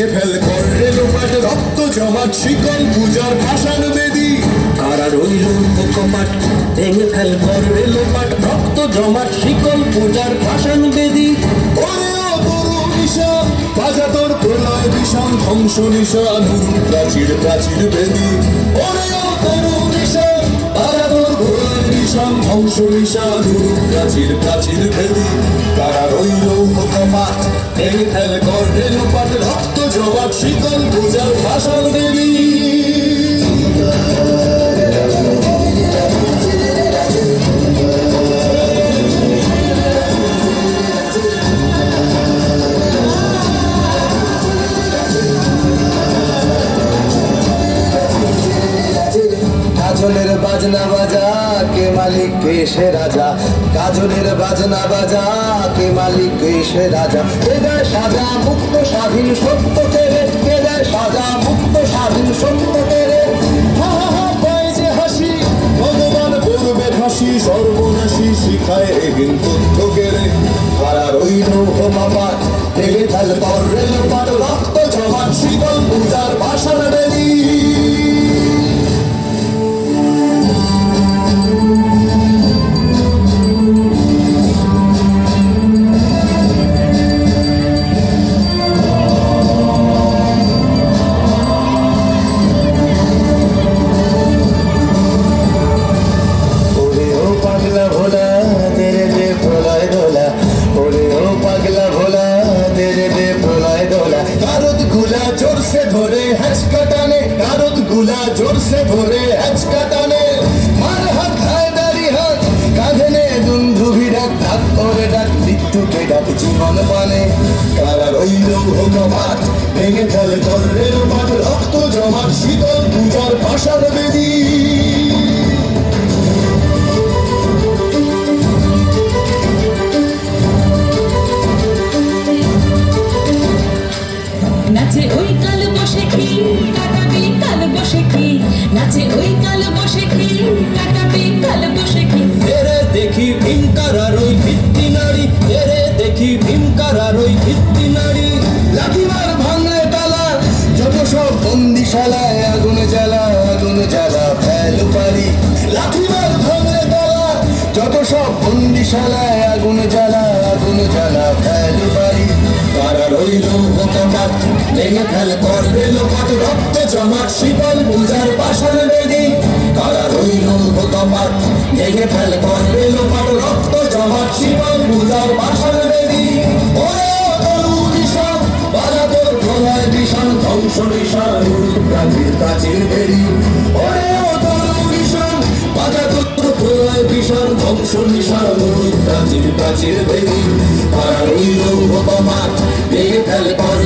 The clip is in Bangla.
ভেঙে ফেল করলে রক্ত জমাট, শিকল পূজার ভাষান বেদি। কারা রইল কপাট ভেঙে ফেল করবে লোপাট রক্ত জমাট, শিকল পূজার ভাষণ বেদি। ওরে তোর প্রলয় বিষান ধ্বংস নিশান প্রাচীর প্রাচীর বেদি। ওরে তরু নিশান তোর বিষান ধ্বংস নিশান হুরু প্রাচীর প্রাচীর ভেদি, তারা রইল কপাট এই খেল করলে লোপাট রক্ত জবাব, শীতল পূজার ভাষণ দেবী। বাজনা বাজা, কে মালিক, কে সে রাজা? কাজলের বাজনা বাজা, কে মালিক, কে সে রাজা? কে দেয় সাজা মুক্ত স্বাধীন সত্য কে দেয় সাজা মুক্ত স্বাধীন সত্য হা হা যে হাসি সর্বনাশী শিখায় কেড়ে কারা রইল হোমাপাত ভেঙে ফেল কর রেলপাট রক্ত জমাট শিকল পূজার ভাষার ধরে হ্যাচকা টানে কারতগুলা জোরসে ধরে হ্যাচকা টানে মার হাত হায় দাড়ি হাত কাঁধে নে দুন্ধুভি ডাক ডাক করে ডাক মৃত্যুকে ডাক জীবন মানে কারা রইল হোমাপাত ভেঙে ফেল কর রেলপাট রক্ত জমাট, শীতল পূজার ভাষার বেদি। নাচে ওই কাল বসে নাচে ওই কাল কাটাবে কাল দেখি আর ওই ভিত্তি নারী। এরে দেখি আর ওই ভিত্তি নারী। তালা যত সব বন্দিশালায় আগুন জ্বালা আগুন জ্বালা ফেল পারি। লাঠিমার ভাঙলে তালা যত সব বন্দিশালায় কারা রইল হোমাপাত ভেঙে ফেল কর রেলপাট রক্ত জমাট। শীতল পূজার ভাষার বেদি কারা রইল হোমাপাত ভেঙে ফেল কর রেলপাট রক্ত জমাট। শীতল পূজার ভাষার বেদি ওরে তরু নিশান বাজা তোর প্রলয় বিষাণ ধ্বংস নিশান। প্রাচীর প্রাচীর বেরি ওরে কত শুনি সারমণি প্রাচীর প্রাচীর বেদি পাড়ার ওই রৌপ মাঠ ভেঙে ফেলে পর